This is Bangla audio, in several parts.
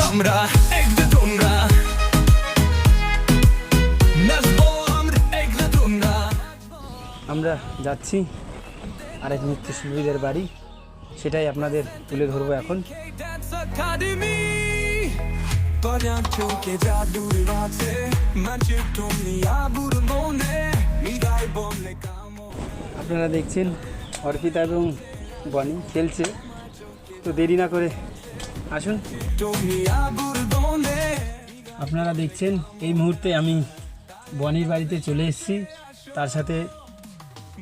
তোমরা দেখবে তোমরা নাচবো আমরা দেখবে তোমরা আমরা যাচ্ছি আরেক নৃত্যশিল্পীদের বাড়ি। সেটাই আপনাদের তুলে ধরবো এখন। আপনারা দেখছেন অর্পিতা এবং বনি খেলছে। তো দেরি না করে আসুন। আপনারা দেখছেন, এই মুহূর্তে আমি বনির বাড়িতে চলে এসেছি। তার সাথে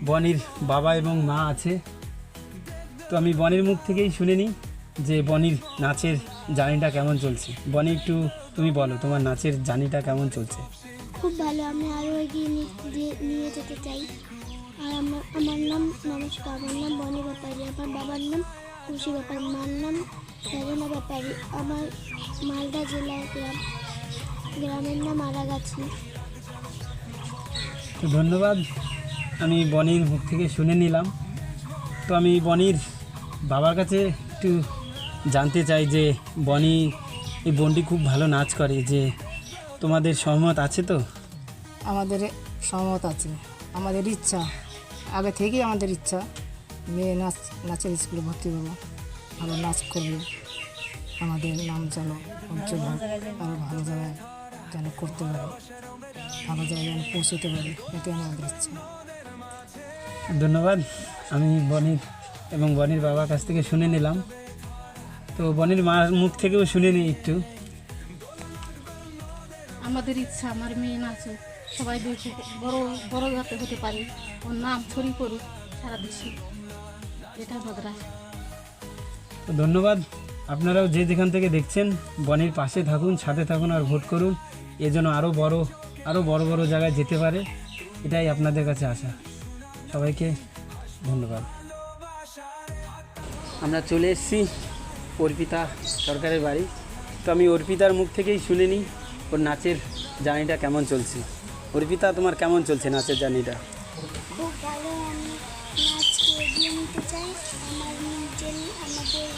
বনির বাবা এবং মা আছে। তো আমি বনির মুখ থেকেই শুনে নিই যে বনির নাচের জার্নিটা কেমন চলছে। বনি, একটু তুমি বলো, তোমার নাচের জার্নিটা কেমন চলছে? খুব ভালো, আমি আরও এগিয়ে নিয়ে যেতে চাই। আর আমার আমার নাম নমস্কার, আমার নাম বনি ব্যাপারী আমার বাবার নাম খুশি ব্যাপারী মার নাম রেবেনা ব্যাপারী। আমার মালদা জেলার গ্রাম গ্রামের নাম আরাগাছি। তো ধন্যবাদ আমি বনির মুখ থেকে শুনে নিলাম। তো আমি বনির বাবার কাছে একটু জানতে চাই যে বনি এই বোনটি খুব ভালো নাচ করে যে তোমাদের সহমত আছে তো? আমাদের সহমত আছে আমাদের ইচ্ছা আগে থেকেই আমাদের ইচ্ছা। মেয়ে নাচ নাচের স্কুলে ভর্তি হব। ভালো নাচ করবে। আমাদের নাম যেন উজ্জ্বল হোক আরও ভালো জায়গায় যেন করতে পারে। ভালো জায়গায় যেন পৌঁছতে পারে এটাই আমাদের ইচ্ছা। ধন্যবাদ। আমি বনির এবং বনির বাবার কাছ থেকে শুনে নিলাম। তো বনির মার মুখ থেকেও শুনে নিই একটু। আমাদের ইচ্ছা আমার মেয়ে নাচে সবাই বড় বড় যাতে হতে পারে। ওর নাম ছড়ি করুক সারা দেশে এটা তো ধন্যবাদ। আপনারাও যে যেখান থেকে দেখছেন বনের পাশে থাকুন সাথে থাকুন আর ভোট করুন। এ যেন আরও বড় আরও বড় বড় জায়গায় যেতে পারে এটাই আপনাদের কাছে আশা। সবাইকে ধন্যবাদ। আমরা চলে এসেছি অর্পিতা সরকারের বাড়ি। তো আমি অর্পিতার মুখ থেকেই শুনে নিই ওর নাচের জার্নিটা কেমন চলছে। অর্পিতা তোমার কেমন চলছে নাচের জার্নিটা? এগিয়ে নিতে চাই আমার নিজের আমাদের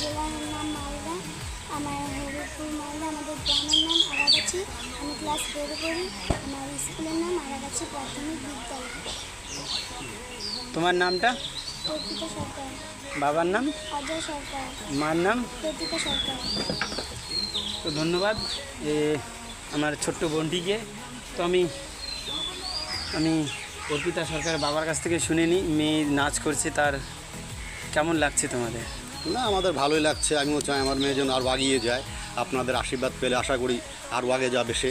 জেলার নাম মালদা আমার হরিপুর মালদা আমাদের গ্রামের নাম আরাগাছি আমি ক্লাস ফোরে পড়ি আমার স্কুলের নাম আরাগাছি প্রাথমিক বিদ্যালয়। তোমার নামটা? প্রতিকা সরকার। বাবার নাম? অজয় সরকার। মার নাম? প্রতিকা সরকার। তো ধন্যবাদ এ আমার ছোট্ট বোনটিকে। তো আমি আমি অর্পিতা সরকার বাবার কাছ থেকে শুনে নিই মেয়ে নাচ করছে তার কেমন লাগছে তোমাদের? না আমাদের ভালোই লাগছে আমিও চাই আমার মেয়ে যেন আরও আগিয়ে যায় আপনাদের আশীর্বাদ পেলে আশা করি আরও আগে যাবে সে।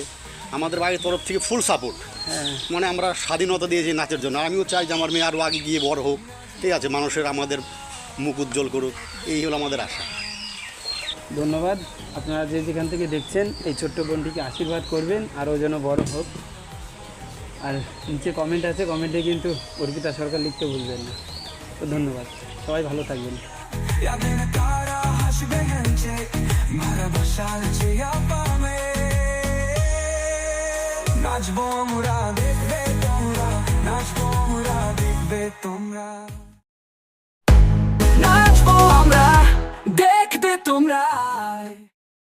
আমাদের বাড়ির তরফ থেকে ফুল সাপোর্ট হ্যাঁ। মানে আমরা স্বাধীনতা দিয়েছি নাচের জন্য আর আমিও চাই যে আমার মেয়ে আরও আগে গিয়ে বড় হোক। ঠিক আছে মানুষের আমাদের মুখ উজ্জ্বল করুক এই হলো আমাদের আশা। ধন্যবাদ। আপনারা যে যেখান থেকে দেখছেন এই ছোট্ট বোনটিকে আশীর্বাদ করবেন আরও যেন বড় হোক। আর নিচে কমেন্ট আছে কমেন্টে কিন্তু অর্পিতা সরকার লিখতে ভুলবেন না। তো ধন্যবাদ। সবাই ভালো থাকবেন। 야대